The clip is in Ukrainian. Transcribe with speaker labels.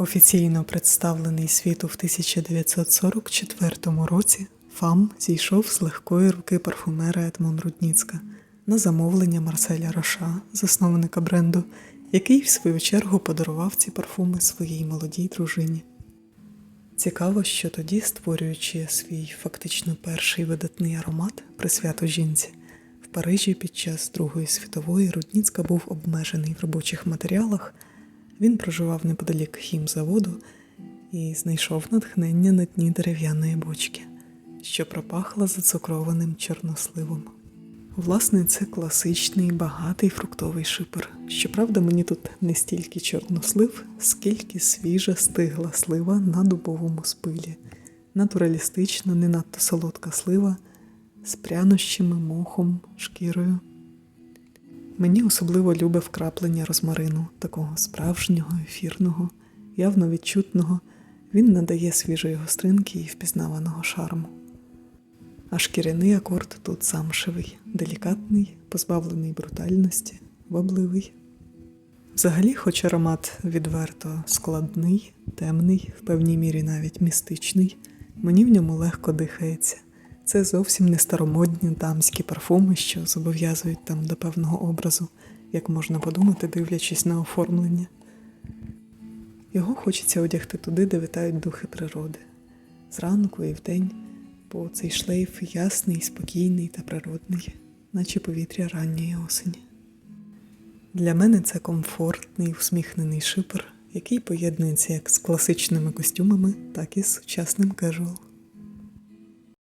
Speaker 1: Офіційно представлений світу в 1944 році, ФАМ зійшов з легкої руки парфумера Едмон Рудніцька на замовлення Марселя Роша, засновника бренду, який в свою чергу подарував ці парфуми своїй молодій дружині. Цікаво, що тоді, створюючи свій фактично перший видатний аромат присвято жінці, в Парижі під час Другої світової Рудніцька був обмежений в робочих матеріалах. Він проживав неподалік хімзаводу і знайшов натхнення на дні дерев'яної бочки, що пропахла зацукрованим чорносливом. Власне, це класичний багатий фруктовий шипер. Щоправда, мені тут не стільки чорнослив, скільки свіжа стигла слива на дубовому спилі, натуралістична, не надто солодка слива з прянощами, мохом, шкірою. Мені особливо любе вкраплення розмарину, такого справжнього, ефірного, явно відчутного. Він надає свіжої гостринки і впізнаваного шарму. А шкіряний акорд тут замшевий, делікатний, позбавлений брутальності, вабливий. Взагалі, хоч аромат відверто складний, темний, в певній мірі навіть містичний, мені в ньому легко дихається. Це зовсім не старомодні дамські парфуми, що зобов'язують там до певного образу, як можна подумати, дивлячись на оформлення. Його хочеться одягти туди, де витають духи природи, зранку і вдень, бо цей шлейф ясний, спокійний та природний, наче повітря ранньої осені. Для мене це комфортний, усміхнений шипер, який поєднується як з класичними костюмами, так і з сучасним кежуал.